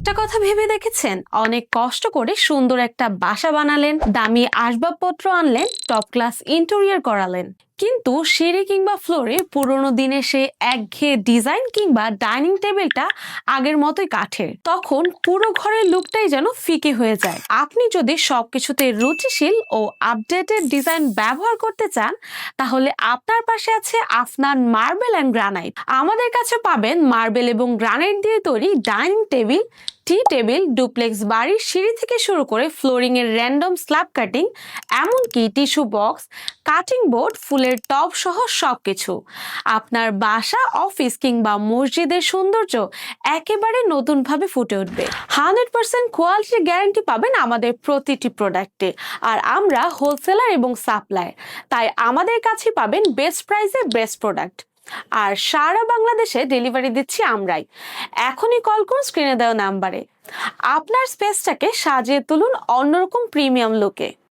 একটা কথা ভেবে দেখেছেন? অনেক কষ্ট করে সুন্দর একটা বাসা বানালেন, দামি আসবাবপত্র আনলেন টপ ক্লাস ইন্টেরিয়ার করালেন। কিন্তু সিঁড়ি কিংবা ফ্লোরে পুরোনো দিনে সে একঘেয়ে ডিজাইন কিংবা ডাইনিং টেবিলটা আগের মতোই কাঠের। তখন পুরো ঘরের লুকটাই যেন ফিকে হয়ে যায়। আপনি যদি সবকিছুতে রুচিশীল ও আপডেটেড ডিজাইন ব্যবহার করতে চান, তাহলে আপনার পাশে আছে আফনান মার্বেল অ্যান্ড গ্রানাইট। আমাদের কাছে পাবেন মার্বেল এবং গ্রানাইট দিয়ে তৈরি ডাইনিং টেবিল টি টেবিল, ডুপ্লেক্স বাড়ির সিঁড়ি থেকে শুরু করে ফ্লোরিং এর র্যান্ডম স্ল্যাব কাটিং এমনকি টিস্যু বক্স কাটিং বোর্ড ফুলের টব সহ সবকিছু। আপনার বাসা, অফিস কিংবা মসজিদের সৌন্দর্য একেবারে নতুনভাবে ফুটে উঠবে। হান্ড্রেড পার্সেন্ট কোয়ালিটি গ্যারান্টি পাবেন আমাদের প্রতিটি প্রোডাক্টে আর আমরা হোলসেলার এবং সাপ্লায়ার তাই আমাদের কাছে পাবেন বেস্ট প্রাইসে বেস্ট প্রোডাক্ট আর সারা বাংলাদেশে ডেলিভারি দিচ্ছি আমরাই। এখনই কল করুন স্ক্রিনে দেওয়া নাম্বারে আপনার স্পেসটাকে সাজিয়ে তুলুন অন্যরকম প্রিমিয়াম লুকে